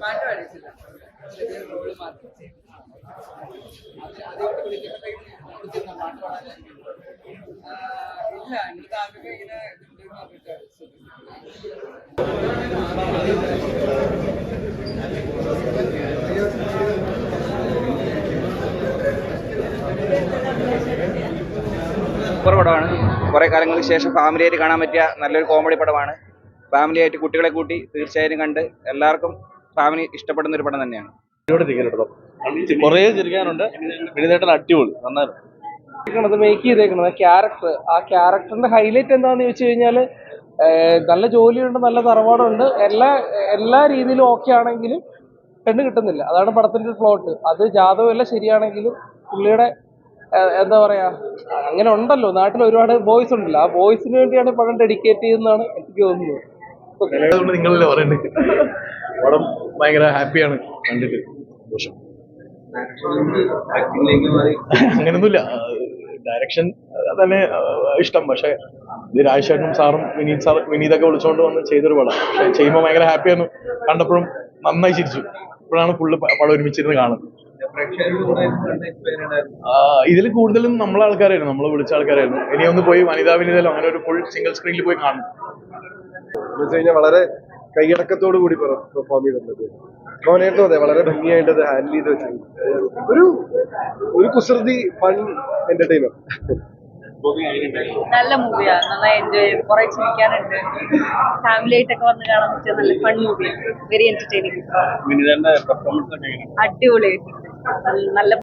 പാട്ട് പഠിച്ചില്ല ഇല്ല എനിക്ക് ആകെ ഇങ്ങനെ സൂപ്പർ പടമാണ്. കുറേ കാലങ്ങൾക്ക് ശേഷം ഫാമിലിയായിട്ട് കാണാൻ പറ്റിയ നല്ലൊരു കോമഡി പടമാണ്. ഫാമിലി ആയിട്ട് കുട്ടികളെ കൂട്ടി തീർച്ചയായും കണ്ട് എല്ലാവർക്കും ഫാമിലി ഇഷ്ടപ്പെടുന്ന ഒരു പടം തന്നെയാണ്. കുറേ ചിരിക്കാനുണ്ട് വിനിതേട്ടൻ അടിപൊളി. നന്നായിരുന്നു. മേക്ക് ചെയ്തേക്കുന്നത് ക്യാരക്ടർ ആ ക്യാരക്ടറിന്റെ ഹൈലൈറ്റ് എന്താന്ന് ചോദിച്ചു കഴിഞ്ഞാൽ നല്ല ജോലിയുണ്ട് നല്ല തറവാടുണ്ട്. എല്ലാ എല്ലാ രീതിയിലും ഓക്കെ ആണെങ്കിലും പെണ്ണ് കിട്ടുന്നില്ല. അതാണ് പടത്തിന്റെ ഒരു പ്ലോട്ട് അത് ജാതകം എല്ലാം ശരിയാണെങ്കിലും പുള്ളിയുടെ എന്താ പറയാ? അങ്ങനെ ഉണ്ടല്ലോ. നാട്ടിൽ ഒരുപാട് ബോയ്സ് ഉണ്ടല്ലോ. ആ ബോയ്സിന് വേണ്ടിയാണ് പടം ഡെഡിക്കേറ്റ് ചെയ്യുന്നതാണ് എനിക്ക് തോന്നുന്നത്. നിങ്ങളല്ലേ പറയുന്നത് പടം ഭയങ്കര ഹാപ്പിയാണ് കണ്ടിട്ട്. സന്തോഷം. അങ്ങനൊന്നുമില്ല. ഡയറക്ഷൻ തന്നെ ഇഷ്ടം. പക്ഷെ രാജശേഖരനും സാറും വിനീത് സാർ വിനീതൊക്കെ വിളിച്ചുകൊണ്ട് വന്ന് ചെയ്തൊരു പടം. പക്ഷെ ചെയ്യുമ്പോൾ ഭയങ്കര ഹാപ്പിയായിരുന്നു. കണ്ടപ്പോഴും നന്നായി ചിരിച്ചു. ഇപ്പോഴാണ് ഫുള്ള് പടം ഒരുമിച്ചിരുന്ന് കാണുന്നത്. ഇതിൽ കൂടുതലും നമ്മളെ ആൾക്കാരായിരുന്നു. നമ്മൾ വിളിച്ച ആൾക്കാരായിരുന്നു. ഇനി ഒന്ന് പോയി വനിതാ വിനീതയിലോ അങ്ങനെ ഒരു ഫുൾ സിംഗിൾ സ്ക്രീനിൽ പോയി കാണും എന്ന് വെച്ച് കഴിഞ്ഞാൽ വളരെ കൈയടക്കത്തോടു കൂടി പെർഫോം ചെയ്തിട്ടുണ്ട് മോനായിട്ടും അതെ വളരെ ഭംഗിയായിട്ട് അത് ഹാൻഡിൽ ചെയ്ത് വെച്ചു ഒരു ഒരു കുസൃതി ഫൺ എന്റർടൈനർ നല്ല മൂവിയാണ് നന്നായി എൻജോയ് ചെയ്തു. കുറെ ചിരിക്കാനുണ്ട്. ഫാമിലി ആയിട്ടൊക്കെ വന്ന് കാണാൻ പറ്റിയ നല്ല ഫൺ മൂവിയാണ് വെരി എന്റർടൈനിങ് അടിപൊളിയായിട്ടുണ്ട്. നല്ല